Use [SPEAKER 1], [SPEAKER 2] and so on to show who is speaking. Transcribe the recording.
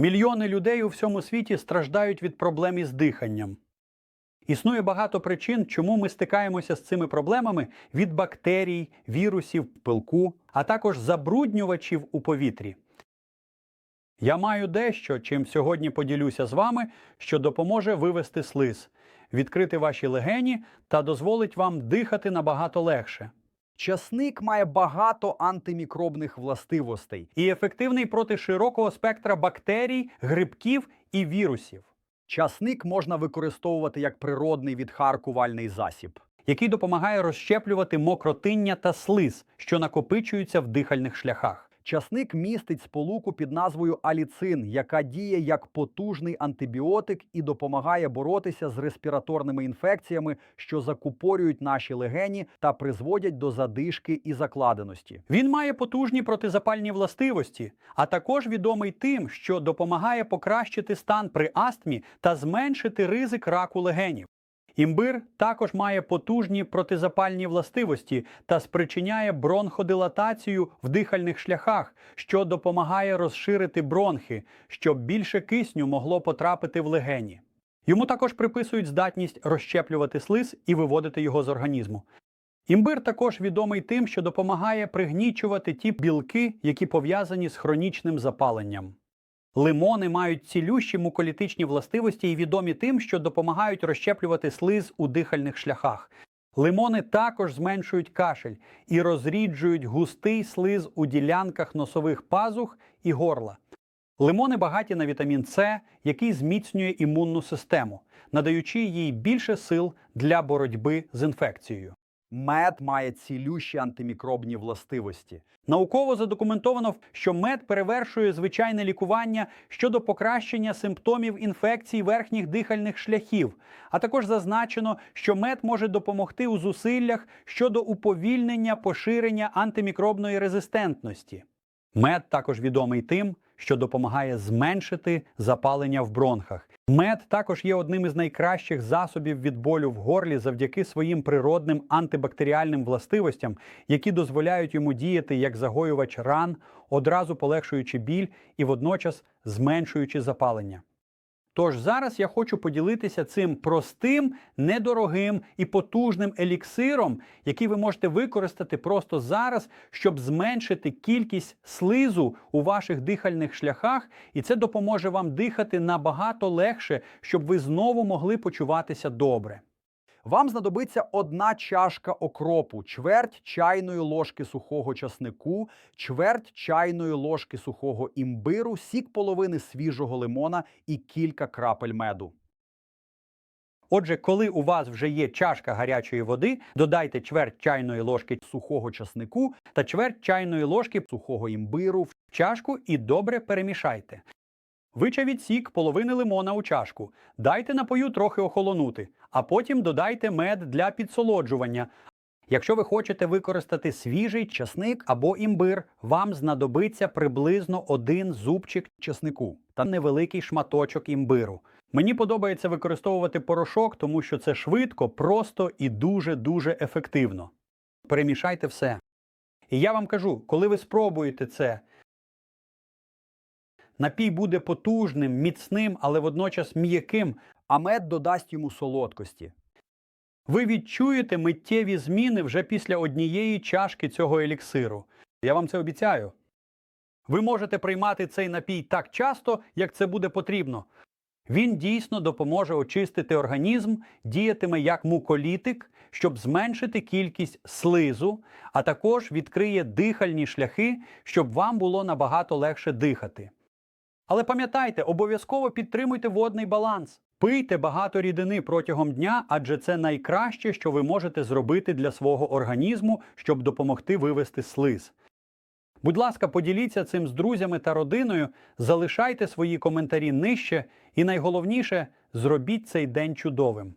[SPEAKER 1] Мільйони людей у всьому світі страждають від проблем із диханням. Існує багато причин, чому ми стикаємося з цими проблемами від бактерій, вірусів, пилку, а також забруднювачів у повітрі. Я маю дещо, чим сьогодні поділюся з вами, що допоможе вивести слиз, відкрити ваші легені та дозволить вам дихати набагато легше.
[SPEAKER 2] Часник має багато антимікробних властивостей.
[SPEAKER 1] І ефективний проти широкого спектра бактерій, грибків і вірусів.
[SPEAKER 2] Часник можна використовувати як природний відхаркувальний засіб.
[SPEAKER 1] який допомагає розщеплювати мокротиння та слиз, що накопичуються в дихальних шляхах.
[SPEAKER 2] Часник містить сполуку під назвою аліцин, яка діє як потужний антибіотик і допомагає боротися з респіраторними інфекціями, що закупорюють наші легені та призводять до задишки і закладеності.
[SPEAKER 1] Він має потужні протизапальні властивості, а також відомий тим, що допомагає покращити стан при астмі та зменшити ризик раку легенів. Імбир також має потужні протизапальні властивості та спричиняє бронходилатацію в дихальних шляхах, що допомагає розширити бронхи, щоб більше кисню могло потрапити в легені. Йому також приписують здатність розщеплювати слиз і виводити його з організму. Імбир також відомий тим, що допомагає пригнічувати ті білки, які пов'язані з хронічним запаленням. Лимони мають цілющі муколітичні властивості і відомі тим, що допомагають розщеплювати слиз у дихальних шляхах. Лимони також зменшують кашель і розріджують густий слиз у ділянках носових пазух і горла. Лимони багаті на вітамін С, який зміцнює імунну систему, надаючи їй більше сил для боротьби з інфекцією.
[SPEAKER 2] Мед має цілющі антимікробні властивості.
[SPEAKER 1] Науково задокументовано, що мед перевершує звичайне лікування щодо покращення симптомів інфекцій верхніх дихальних шляхів. А також зазначено, що мед може допомогти у зусиллях щодо уповільнення поширення антимікробної резистентності. Мед також відомий тим, що допомагає зменшити запалення в бронхах. Мед також є одним із найкращих засобів від болю в горлі завдяки своїм природним антибактеріальним властивостям, які дозволяють йому діяти як загоювач ран, одразу полегшуючи біль і водночас зменшуючи запалення. Тож зараз я хочу поділитися цим простим, недорогим і потужним еліксиром, який ви можете використати просто зараз, щоб зменшити кількість слизу у ваших дихальних шляхах, і це допоможе вам дихати набагато легше, щоб ви знову могли почуватися добре.
[SPEAKER 2] Вам знадобиться одна чашка окропу, чверть чайної ложки сухого часнику, чверть чайної ложки сухого імбиру, сік половини свіжого лимона і кілька крапель меду.
[SPEAKER 1] Отже, коли у вас вже є чашка гарячої води, додайте чверть чайної ложки
[SPEAKER 2] Сухого часнику,
[SPEAKER 1] та чверть чайної ложки
[SPEAKER 2] сухого імбиру,
[SPEAKER 1] в чашку і добре перемішайте. Вичавіть сік половини лимона у чашку, дайте напою трохи охолонути, а потім додайте мед для підсолоджування. Якщо ви хочете використати свіжий часник або імбир, вам знадобиться приблизно один зубчик
[SPEAKER 2] часнику.
[SPEAKER 1] та невеликий шматочок імбиру. Мені подобається використовувати порошок, тому що це швидко, просто і дуже-дуже ефективно. Перемішайте все. І я вам кажу, коли ви спробуєте це, напій буде потужним, міцним, але водночас м'яким.
[SPEAKER 2] А мед додасть йому солодкості.
[SPEAKER 1] Ви відчуєте миттєві зміни вже після однієї чашки цього еліксиру. Я вам це обіцяю. Ви можете приймати цей напій так часто, як це буде потрібно. Він дійсно допоможе очистити організм, діятиме як муколітик, щоб зменшити кількість слизу, а також відкриє дихальні шляхи, щоб вам було набагато легше дихати. Але пам'ятайте, обов'язково підтримуйте водний баланс. Пийте багато рідини протягом дня, адже це найкраще, що ви можете зробити для свого організму, щоб допомогти вивести слиз. Будь ласка, поділіться цим з друзями та родиною, залишайте свої коментарі нижче і найголовніше зробіть цей день чудовим.